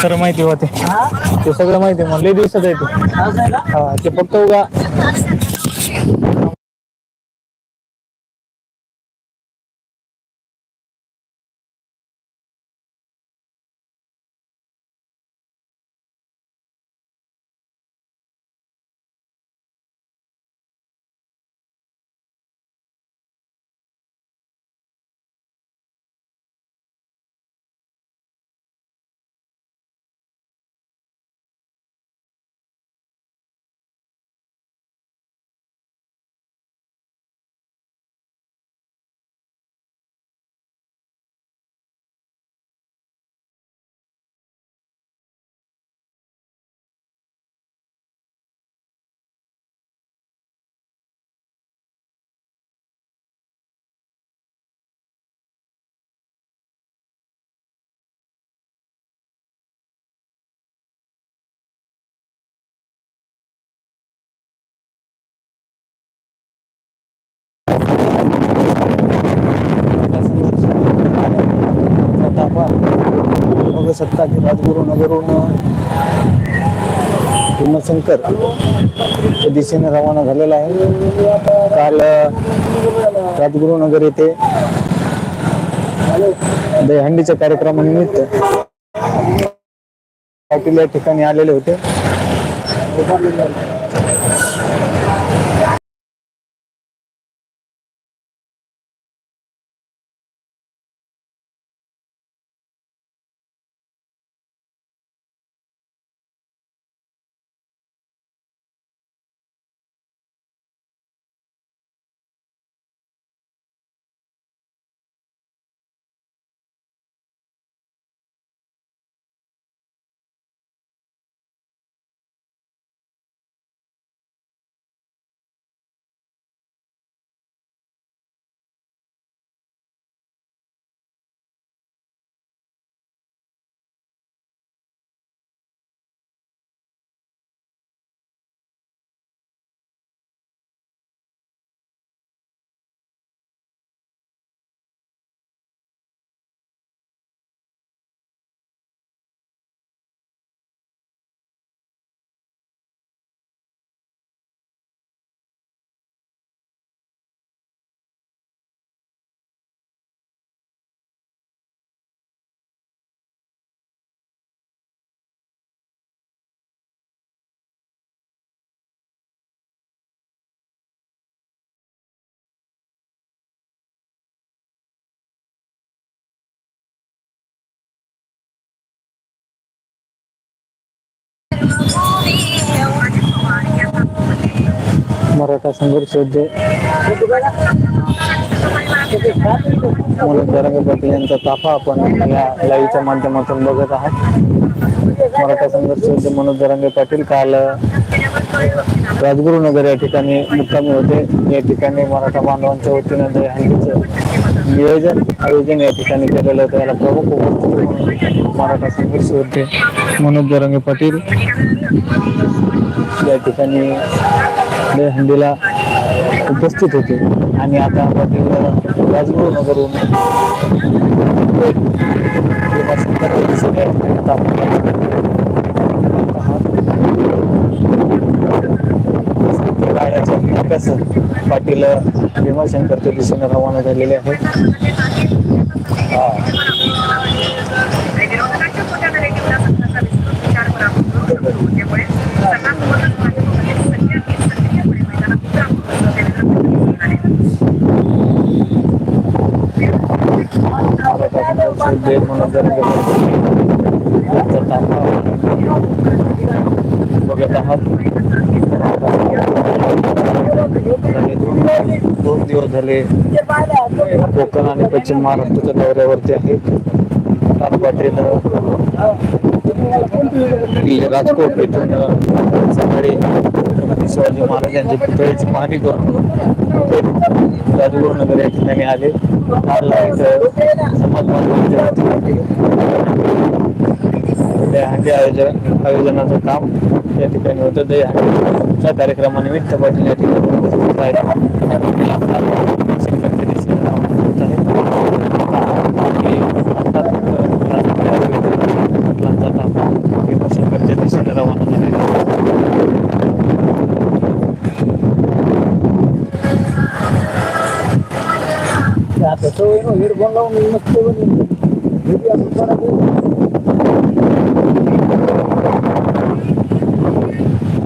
खरं माहिती होते. ते सगळं माहिती मग लय दिवसात येते. हा ते फक्त उगा सत्ता की राजगुरू नगरून भीमशंकर दिशेने रवाना झालेला आहे. काल राजगुरुनगर येथे दहीहंडीच्या कार्यक्रमानिमित्त पाटील या ठिकाणी आलेले होते. मराठा संघर्ष योद्धे मनोज जरांगे पाटील यांचा ताफा आपण या लाईव्हच्या माध्यमातून बघत आहात. मराठा संघर्ष योद्धे मनोज दरंगे पाटील. काल राजगुरुनगर या ठिकाणी मुक्कामी होते. या ठिकाणी मराठा बांधवांच्या वतीनं दहीहंडीचं नियोजन आयोजन या ठिकाणी केलेलं होतं. याला प्रमुख मराठा संघर्ष होते मनोज दरंगे पाटील. या ठिकाणी दहीहंडीला उपस्थित होते. आणि आता पाटील राजगुरू नगरून कसं पाटील भीमाशंकरच्या दिशेने रवाना झालेले आहेत हा देव म्हणून जर बघत आहात दोन दिवस झाले कोकण आणि पश्चिम महाराष्ट्राच्या दौऱ्यावरती आहेत राजकोट येथून सकाळी शिवाजी महाराजांच्या पुतळ्याची पाहणी करून राजगुरुनगर या ठिकाणी आले इथं समाज बांधवांच्या वतीने दहीहंडी आयोजन आयोजनाचं काम या ठिकाणी होतं दहीहंडीच्या कार्यक्रमानिमित्त पाटील या ठिकाणी उपस्थित आहेत. पाटील आपला शिक्षकांच्या दिशेने रवाना होत आहेत. आणि आता पाटलांचा ताफा हेडफोन लावून मस्त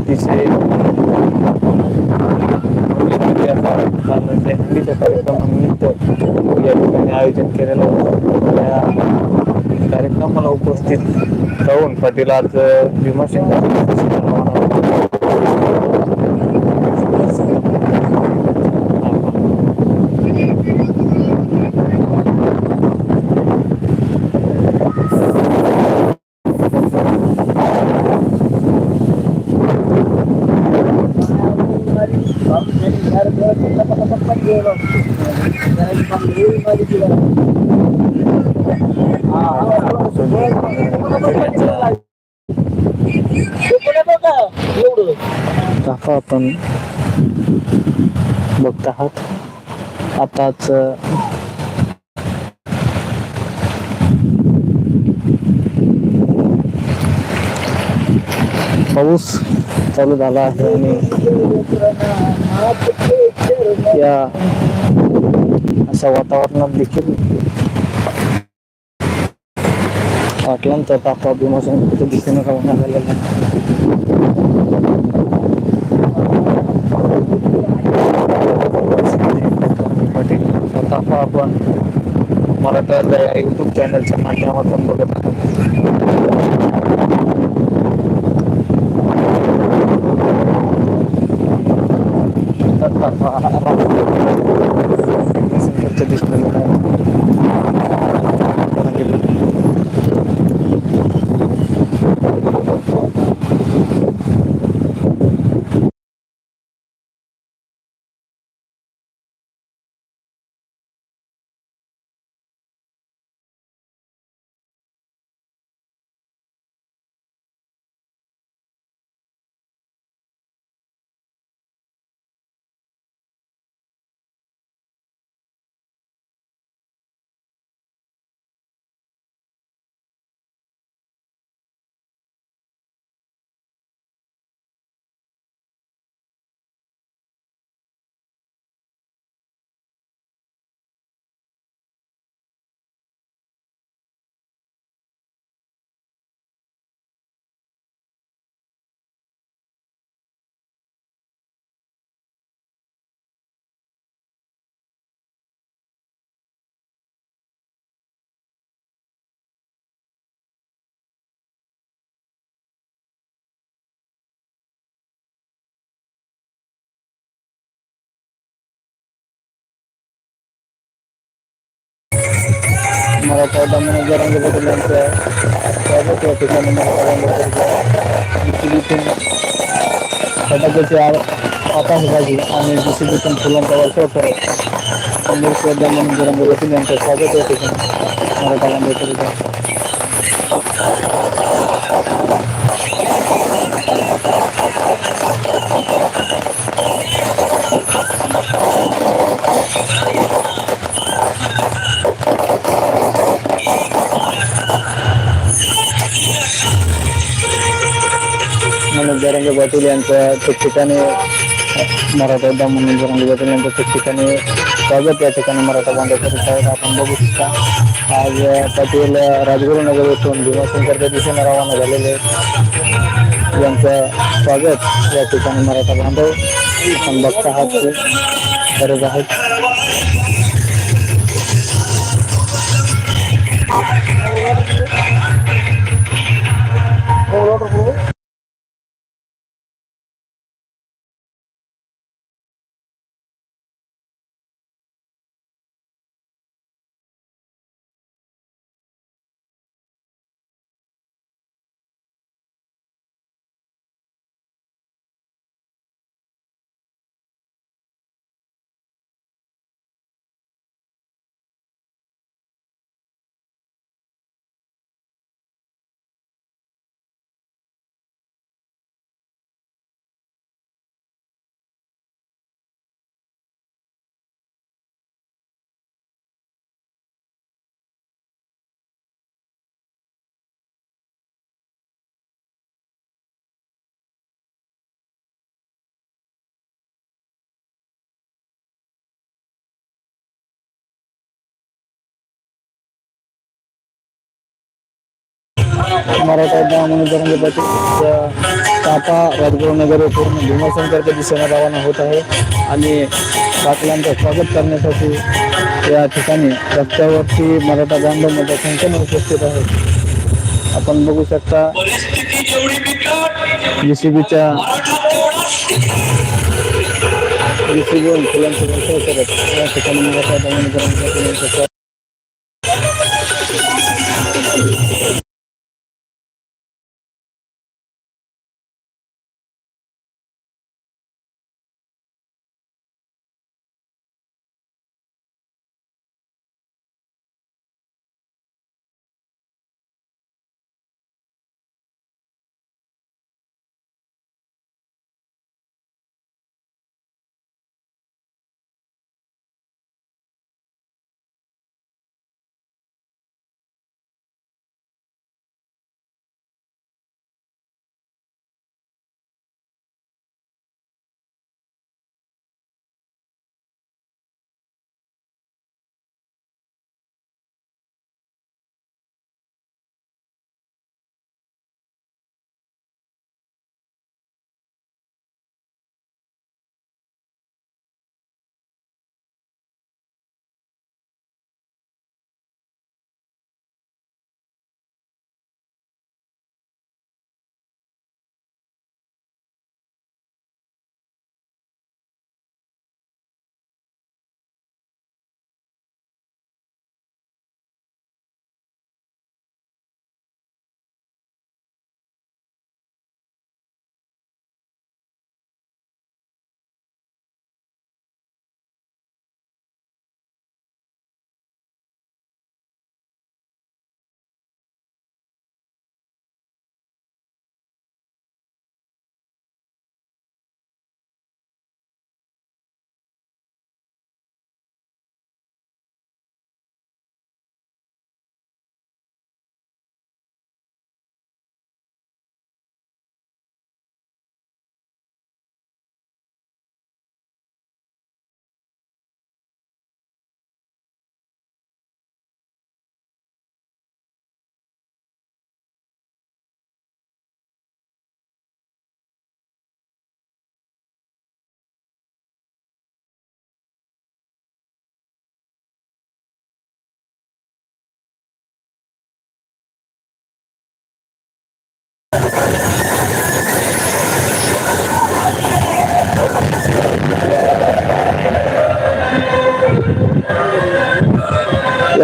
अतिशय हंडीच्या कार्यक्रमानिमित्त या ठिकाणी आयोजन केलेलं होतं त्या कार्यक्रमाला उपस्थित राहून पाटील आज भीमाशंकर दाखवा आपण बघत आहात आताच पाऊस चालू झाला आहे आणि या अशा वातावरणात देखील पाटलांचा तापा भीमाशंकरच्या दिशेने रवाना झालेला आहे पाटील स्वतः आपण मराठा या युट्यूब चॅनलच्या माध्यमातून बघत मराठा म्हणून जरंग बदलांच्या स्वागत या ठिकाणी मराठा फटाक्याचे आकाशबाजी आणि दुसरीतून फुलांचा वर्षाव करत काँग्रेस दमन जरंग बदल यांचं स्वागत या ठिकाणी मराठा बांधव म्हणून जरंग पाटील यांच्या ठिकठिकाणी मराठा एकदा म्हणून जरंगे पाटील यांच्या ठिकठिकाणी स्वागत या ठिकाणी मराठा बांधव करत आहेत आपण बघू शकता. आज पाटील राजगुरुनगर येथून भीमाशंकरच्या दिशेने रवाना झालेले यांचं स्वागत या ठिकाणी मराठा बांधव आपण बघत आहात. गरज आहेत मराठा मनोरंजन टाटा राजगुरुनगर येथून भीमाशंकरच्या दिशेने रवाना होत आहे आणि पाटलांचं स्वागत करण्यासाठी या ठिकाणी रस्त्यावरती मराठा बांधव मोठ्या संख्येने उपस्थित आहेत आपण बघू शकता जेसीबीच्या जेसीबी फुलांचे करत या ठिकाणी मराठा बांधव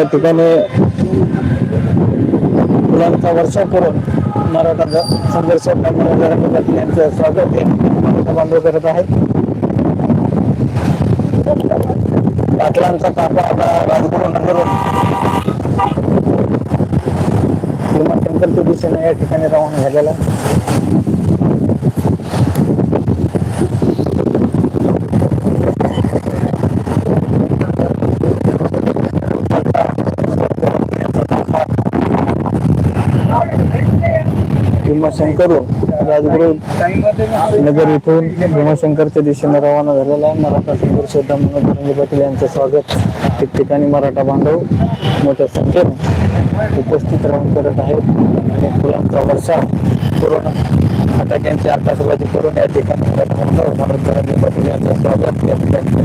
ठिकाणी फुलांचा वर्षाव करून मराठा संघर्ष पाटील यांचं स्वागत हे बांधव करत आहेत पाटलांचा ताफा आता राजगुरू नगरून भीमाशंकरच्या दिशेने या ठिकाणी रवाना झालेला आहे. भीमाशंकर राजगुरू नगर इथून भीमाशंकरच्या दिशेने रवाना झालेला आहे. मराठा संघर्ष योद्धा मनोज पाटील यांचं स्वागत. ठिकठिकाणी मराठा बांधव मोठ्या संख्येने उपस्थित राहून करत आहेत. आणि फुलांचा वर्षा करून फटाक्यांची आकाशबाजी करून या ठिकाणी मराठा बांधव मनोज पाटील यांचं स्वागत. या ठिकाणी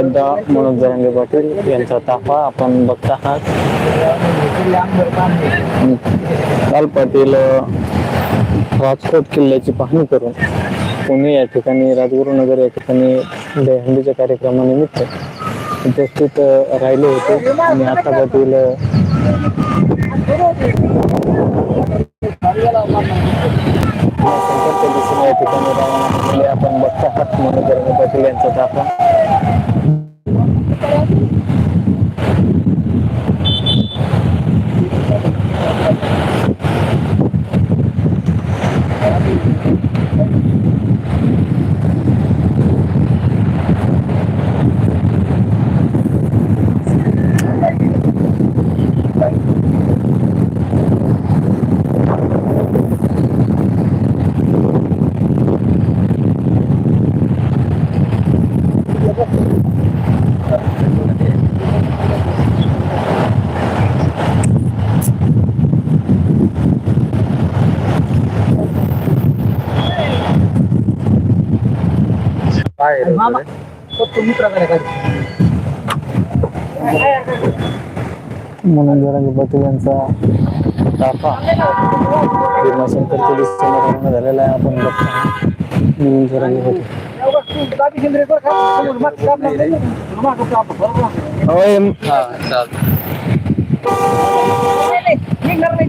श्रद्धा मनोज जरांगे पाटील यांचा ताफा आपण बघत आहात. लाल पाटील राजकोट किल्ल्याची पाहणी करून पुणे या ठिकाणी राजगुरुनगर या ठिकाणी दहंडीच्या कार्यक्रमानिमित्त उपस्थित राहिले होते. आणि आता पाटील अ, संकटच्या या ठिकाणी रवाना झाले आपण बघता आहात मनोज जरांगे यांचा ताफा. काय आहे मामा रे? तो तुम्ही प्रकारे काय म्हणून जरांगे पाटील यांचा ताफा. रवाना झालेला आहे आपण बघतो. म्हणून जरांगे पाटील हा चालतं निघणार नाही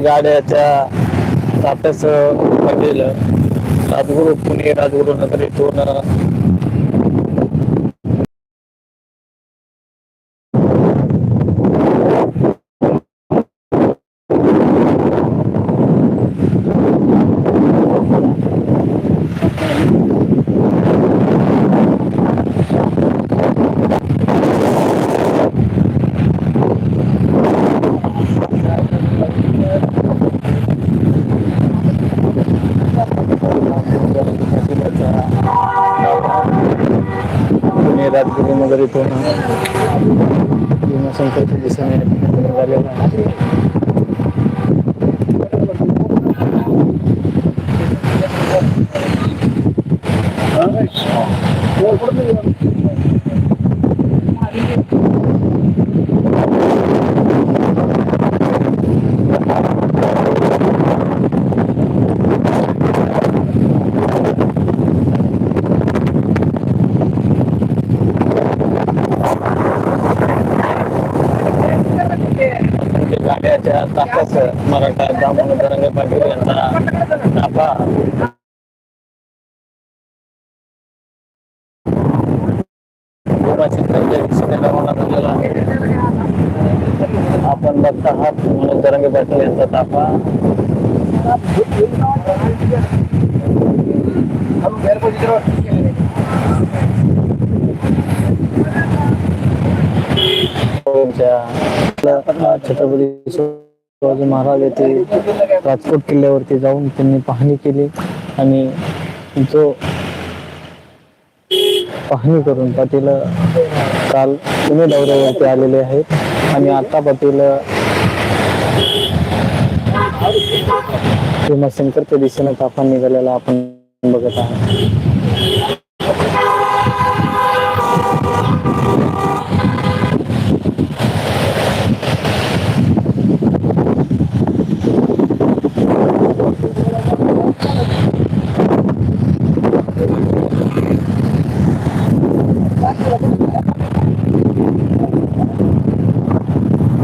नाही. तुमच्या गाड्याच्या ताप्याच पाटील राजगुरू पुणे राजगुरू नगर इथून தேங்க்ஸ் छत्रपती शिवाजी महाराज येथे राजकोट किल्ल्यावरती जाऊन त्यांनी पाहणी केली आणि जो पाहणी करून पाटील काल पुणे दौऱ्यावरती आलेले आहेत. आणि आता पाटील भीमाशंकरच्या दिशेने ताफा निघालेला आपण बघत आहात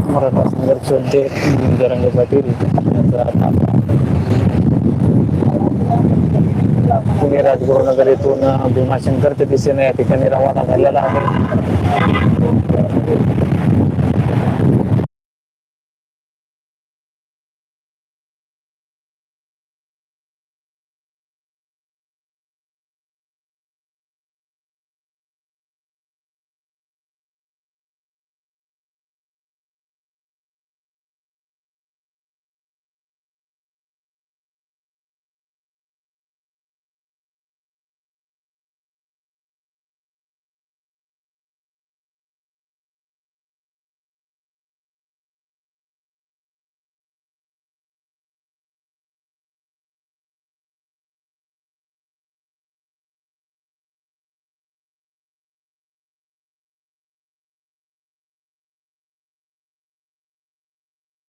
मराठा संघर्ष योद्धे जरंगे पाटील यांचा ताफा पुणे राजगुरुनगर येथून भीमाशंकरच्या दिशेने या ठिकाणी रवाना झालेला आहे.